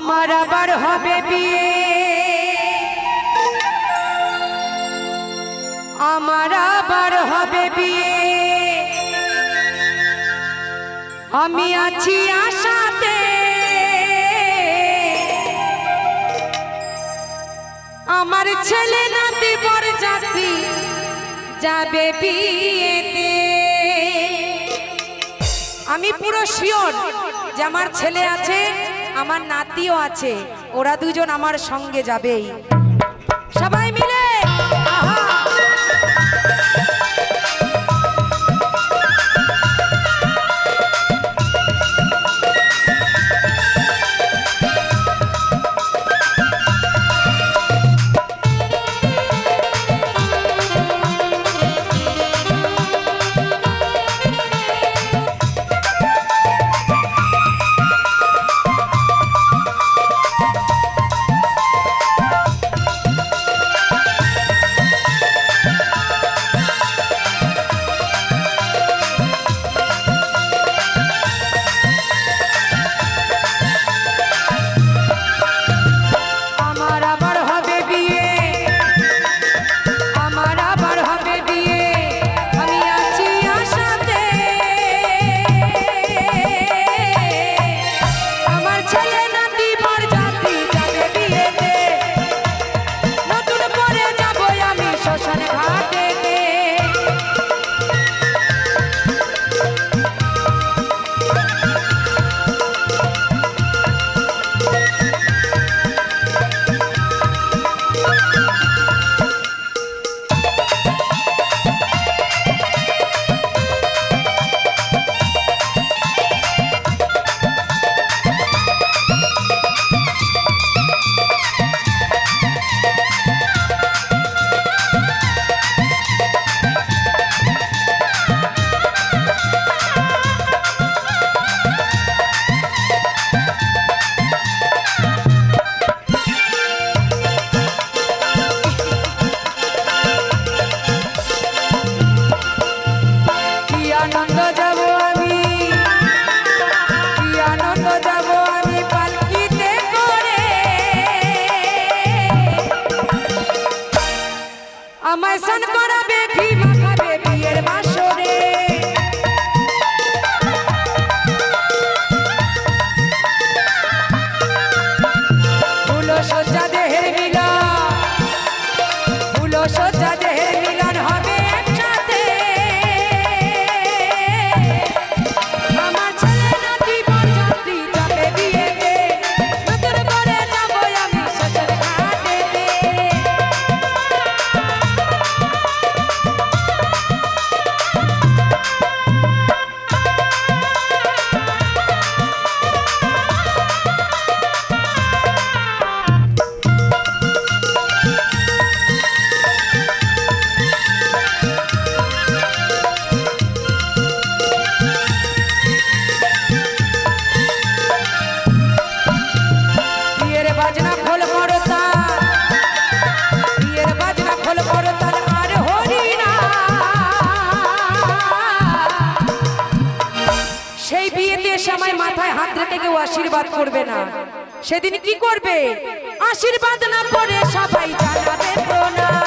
আমার আবার হবে বিয়ে। আমার আবার হবে বিয়ে। আমি আছি আশাতে। আমার ছেলে নাতি বর জাতি যাবে বিয়েতে। আমি পুরো শিওর যে আমার ছেলে আছে আমার নাতিও আছে ওরা দুজন আমার সঙ্গে যাবেই। সবাই মিলে এসে আমায় মাথায় হাত রেখে কেউ আশীর্বাদ করবে না। সেদিন কি করবে? আশীর্বাদ না করে সবাই জানাবে প্রণাম।